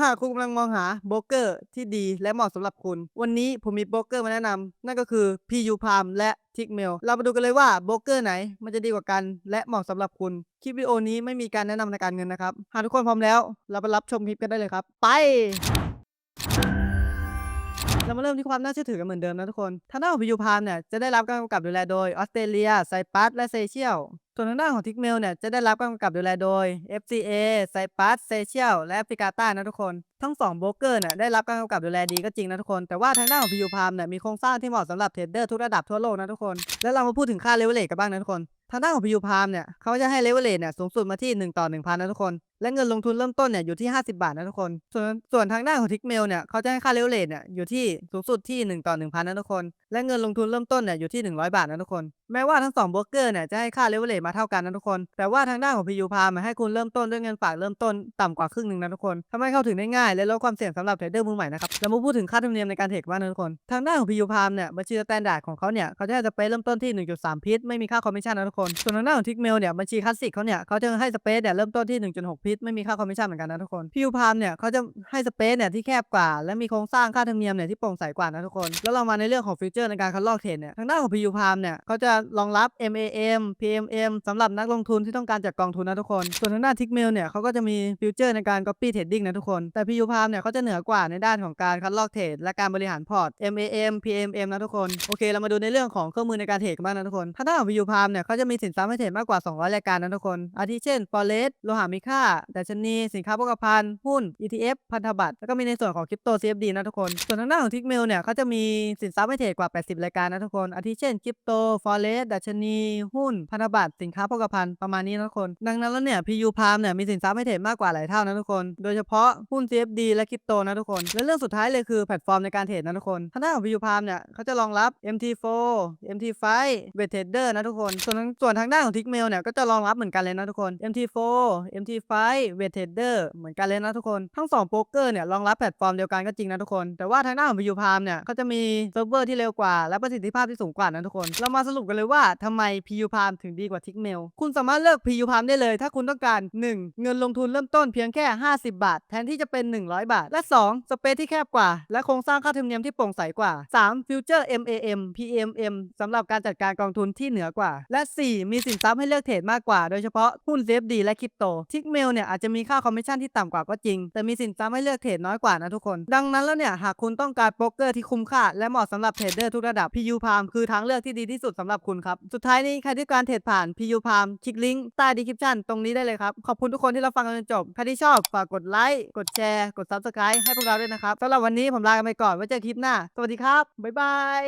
หากคุณกำลังมองหาโบรกเกอร์ที่ดีและเหมาะสำหรับคุณ วันนี้ผมมีโบรกเกอร์มาแนะนำนั่นก็คือ PU Palm และ Tickmail เรามาดูกันเลยว่าโบรกเกอร์ไหนมันจะดีกว่ากัน และเหมาะสำหรับคุณ คลิปวิดีโอนี้ไม่มีการแนะนำในการเงินนะครับ หากทุกคนพร้อมแล้ว เราไปรับชมคลิปกันได้เลยครับ ไป เรามาเริ่มที่ความน่าเชื่อถือกันเหมือนเดิมนะทุกคน ทางด้านของพิยูพามเนี่ยจะได้รับการกำกับดูแลโดยออสเตรเลียไซปรัสและเซเชียล ส่วนทางด้านของทิกเมลเนี่ยจะได้รับการกำกับดูแลโดย FCA ไซปรัสเซเชียลและแอฟริกาใต้นะทุกคน ทั้ง2โบรกเกอร์เนี่ยได้รับการกำกับดูแลดีก็จริงนะทุกคน แต่ว่าทางด้านของพิยูพามเนี่ยมีโครงสร้างที่เหมาะสำหรับเทรดเดอร์ทุกระดับทั่วโลกนะทุกคน แล้วเรามาพูดถึงค่าเลเวลเลทกันบ้างนะทุกคนทางด้านของพิยูพามเนี่ยเขาจะให้เลเวลเลทเนี่ยสูงสุดมาที่ 1 ต่อ 1,000 นะทุกคน และเงินลงทุนเริ่มต้นเนี่ยอยู่ที่ 50 บาทนะทุกคน ส่วนส่วนทางด้านของทิกเมลเนี่ยเขาจะให้ค่าเลเวลเลทเนี่ยอยู่ที่สูงสุดที่ 1 ต่อ 1,000 นะทุกคน และเงินลงทุนเริ่มต้นเนี่ยอยู่ที่ 100 บาทนะทุกคน แม้ว่าทั้ง2โบรกเกอร์เนี่ยจะให้ค่าเลเวลเลทมาเท่ากันนะทุกคน แต่ว่าทางด้านของพิยูพามาให้คุณเริ่มต้นด้วยเงินฝากเริ่มต้นต่ำกว่าครึ่งหนึ่งนะทุกคนทำให้เข้าถึงได้ง่ายและลดความเสี่ยงสำหรับเทรดเดอร์มือใหม่นะครับแล้วมาพูดถึงค่าธรรมเนียมในการเทรดบ้างนะทุกคน ทางด้านของพิยูพามเนี่ยบัญชีสแตนดาร์ดของเขาเนี่ยเขาจะให้สเปซเริ่มต้นที่ 1.3 พิทไม่มีค่าคอมมิชชั่นนะทุกคนส่วนทางด้านของทิกเมลเนี่ยบัญชีคลาสสิกเขาเนี่ยเขาจะให้สเปซเนี่ยเริ่มต้นที่1.6พิทไม่มีค่าคอมมิชชั่นเหมือนกันนะทุกคนพิยูพามเนี่ยเขาจะให้สเปซเนี่ยที่แคบกว่า และมีโครงสร้างค่าธรรมเนียมเนี่ยที่โปร่งใสกว่านะทุกคน แล้วเรามาในเรื่องของฟีเจอร์ในการคัดลอกเทรดเนี่ยทางด้านของพิยูพามเนี่ยเขาจะรองรับ MAM PMM สำหรับนักลงทุนที่ต้องการจัดกองทุนนะทุกคน ส่วนทางด้านทิกเมลเนี่ยเขาก็จะมีฟิวเจอร์ในการ copy trading นะทุกคน แต่พิยูพามเนี่ยเขาจะเหนือกว่าในด้านของการคัดลอกเทรดและการบริหารพอร์ต MAM PMM นะทุกคนโอเคเรามาดูในเรื่องของเครื่องมือในการเทรดกันบ้างนะทุกคนทางด้านของพิยูพามเนี่ยเขาจะมีสินทรัพย์ให้เทรดมากกว่า 200 รายการนะทุกคนอาทิเช่น Forex โลหะมีค่าดัชนี สินค้าโภคภัณฑ์หุ้น ETF พันธบัตร แล้วก็มีในส่วนของคริปโต CFD นะทุกคน ส่วนทางด้านของทิกเมลเนี่ยเขาจะมีสินทรัพย์ให้เทรดกว่า 80 รายการนะทุกคน อาทิเช่นคริปโต Forex ดัชนี หุ้น พันธบัตร สินค้าโภคภัณฑ์ประมาณนี้นะทุกคน ดังนั้นแล้วเนี่ย PU Palm เนี่ยมีสินทรัพย์ให้เทรดมากกว่าหลายเท่านะทุกคน โดยเฉพาะหุ้น CFD และคริปโตนะทุกคน และเรื่องสุดท้ายเลยคือแพลตฟอร์มในการเทรดนะทุกคนทางด้านของ PU Palm เนี่ยเขาจะรองรับ MT4 MT5 w e t Trader นะทุกคน ส่วนทางส่วนทางด้านของ Tickmail เนี่ยก็จะรองรับเหมือนกันเลยนะทุกคน MT4 MT5 w e t Trader เหมือนกันเลยนะทุกคน ทั้ง2โป๊กเกอร์เนี่ยรองรับแพลตฟอร์มเดียวกันก็จริงนะทุกคน แต่ว่าทางด้าของ PU Palm เนี่ยเขาจะมีเซิร์ฟเวอร์ที่เร็วกว่า และประสิทธิภาพที่สูงกว่านะทุกคน เรามาสรุปกันเลยว่าทำไม PU Palm ถึงดีกว่า Tickmail คุณสามารถเลือก PU Palm ได้เลย ถ้าคุณต้องการ 1. เงินลงทุนเริ่มต้นเพียงแค่ 50 บาท แทนที่จะเป็น 100 บาท และ 2. สเปซที่แคบกว่า และโครงสร้างค่าธรรมเนียมที่โปร่งใสกว่า 3. ฟิวเจอร์ MAM PMM สำหรับการจัดการกองทุนที่เหนือกว่า และ 4. มีสินทรัพย์ให้เลือกเทรดมากกว่าโดยเฉพาะหุ้น CFD และคริปโต Tickmail เนี่ยอาจจะมีค่าคอมมิชชั่นที่ต่ำกว่าก็จริง แต่มีสินทรัพย์ให้เลือกเทรดน้อยกว่านะทุกคน ดังนั้นแล้วเนี่ยหากคุณต้องการโป๊กเกอร์ที่คุ้มค่าและเหมาะสำหรับเทรดเดอร์ทุกระดับ PU Palm คือทางเลือกที่ดีที่สุดสำหรับคุณครับ สุดท้ายนี้ใครที่การเทรดผ่าน PU Palm คลิกลิงก์ใต้ description ตรงนี้ได้เลยครับ ขอบคุณทุกคนที่เรับฟังกันจนจบ ใครที่ชอบฝากกดไลค์ กดแชร์ กด subscribe ให้พวกเราด้วยนะครับสำหรับวันนี้ผมลากันไปก่อนไว้เจอคลิปหน้า สวัสดีครับบ๊ายบาย